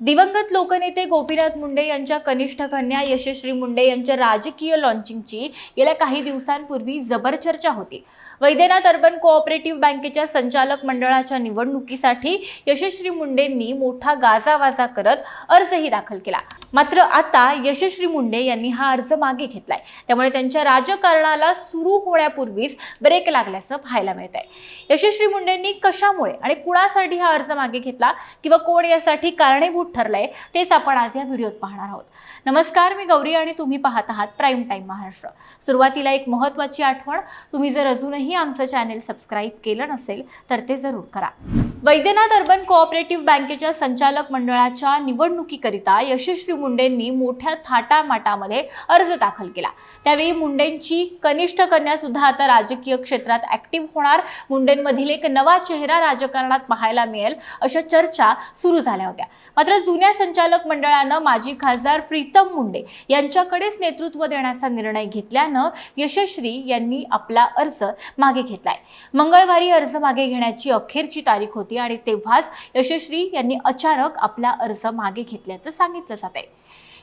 दिवंगत लोकनेते गोपीनाथ मुंडे यांच्या कनिष्ठ कन्या यशस्वी मुंडे यांच्या राजकीय लॉन्चिंगची गेल्या काही दिवसांपूर्वी जबर चर्चा होती. वैद्यनाथ अर्बन कोऑपरेटिव्ह बँकेच्या संचालक मंडळाच्या निवडणुकीसाठी यशस्वी मुंडेंनी मोठा गाजावाजा करत अर्जही दाखल केला. मात्र आता यशश्री मुंडे यांनी हा अर्ज मागे घेतलाय. त्यामुळे त्यांच्या राजकारणाला सुरू होण्यापूर्वीच ब्रेक लागल्याचं पाहायला मिळत आहे यशस्वी मुंडेंनी कशामुळे आणि कुणासाठी हा अर्ज मागे घेतला किंवा कोण यासाठी कारणीभूत ठरलंय तेच आपण आज या व्हिडिओत पाहणार आहोत. नमस्कार मी गौरी आणि तुम्ही पाहत आहात प्राईम टाईम महाराष्ट्र. सुरुवातीला एक महत्त्वाची आठवण तुम्ही जर अजूनही आमचं चॅनेल सबस्क्राईब केलं नसेल तर ते जरूर करा. वैद्यनाथ अर्बन कोऑपरेटिव्ह बँकेच्या संचालक मंडळाच्या निवडणुकीकरिता यशस्वी मुंडेंनी मोठ्या थाटामाटामध्ये अर्ज दाखल केला. त्यावेळी मुंडेंची कनिष्ठ कन्या सुद्धा आता राजकीय क्षेत्रात ऍक्टिव्ह होणार. मुंडेंमधील एक नवा चेहरा राजकारणात पाहायला मिळेल अशा चर्चा सुरू झाल्या होत्या. मात्र जुन्या संचालक मंडळानं माजी खासदार प्रीतम मुंडे यांच्याकडेच नेतृत्व देण्याचा निर्णय घेतल्यानं यशश्री यांनी आपला अर्ज मागे घेतलाय. मंगळवारी अर्ज मागे घेण्याची अखेरची तारीख होती. आणि तेव्हाच यशश्री यांनी अचानक आपला अर्ज मागे घेतल्याचं सांगितलं जात आहे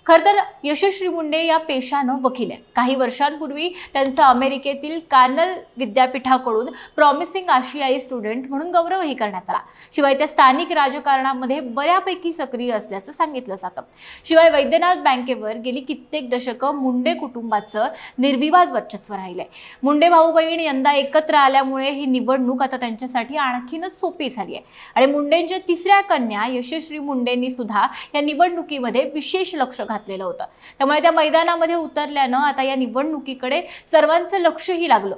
खरं तर यशस्वी मुंडे या पेशानं वकील आहेत. काही वर्षांपूर्वी त्यांचा अमेरिकेतील कार्नल विद्यापीठाकडून प्रॉमिसिंग आशियाई स्टुडंट म्हणून गौरवही करण्यात आला. शिवाय त्या स्थानिक राजकारणामध्ये बऱ्यापैकी सक्रिय असल्याचं सांगितलं जातं. शिवाय वैद्यनाथ बँकेवर गेली कित्येक दशकं मुंडे कुटुंबाचं निर्विवाद वर्चस्व राहिलंय. मुंडे भाऊ बहीण यंदा एकत्र आल्यामुळे ही निवडणूक आता त्यांच्यासाठी आणखीनच सोपी झाली आहे. आणि मुंडेंच्या तिसऱ्या कन्या यशस्वी मुंडेंनी सुद्धा या निवडणुकीमध्ये विशेष लक्ष घातलेलं होतं. त्यामुळे त्या मैदानामध्ये उतरल्यानं आता या निवडणुकीकडे सर्वांचं लक्षही लागलं.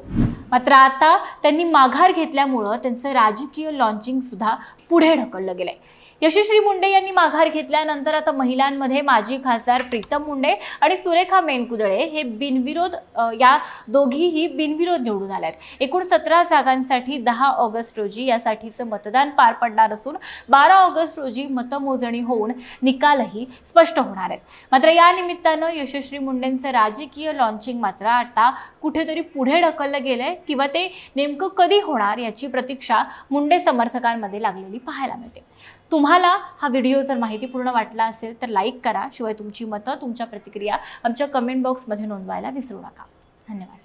मात्र आता त्यांनी माघार घेतल्यामुळं त्यांचं राजकीय लॉन्चिंग सुद्धा पुढे ढकललं गेलंय. यशस्वी मुंडे यांनी माघार घेतल्यानंतर आता महिलांमध्ये माजी खासदार प्रीतम मुंडे आणि सुरेखा मेनकुदळे हे बिनविरोध या दोघीही बिनविरोध निवडून आल्या आहेत एकूण सतरा जागांसाठी दहा ऑगस्ट रोजी यासाठीचं मतदान पार पडणार असून बारा ऑगस्ट रोजी मतमोजणी होऊन निकालही स्पष्ट होणार आहेत. मात्र या निमित्तानं यशस्वी मुंडेंचं राजकीय लॉन्चिंग मात्र आता कुठेतरी पुढे ढकललं गेलंय किंवा ते नेमकं कधी होणार याची प्रतीक्षा मुंडे समर्थकांमध्ये लागलेली पाहायला मिळते. तुम्हाला हा व्हिडिओ जर माहितीपूर्ण वाटला असेल तर लाईक करा. शिवाय तुमची मतं तुमच्या प्रतिक्रिया आमच्या कमेंट बॉक्समध्ये नोंदवायला विसरू नका. धन्यवाद.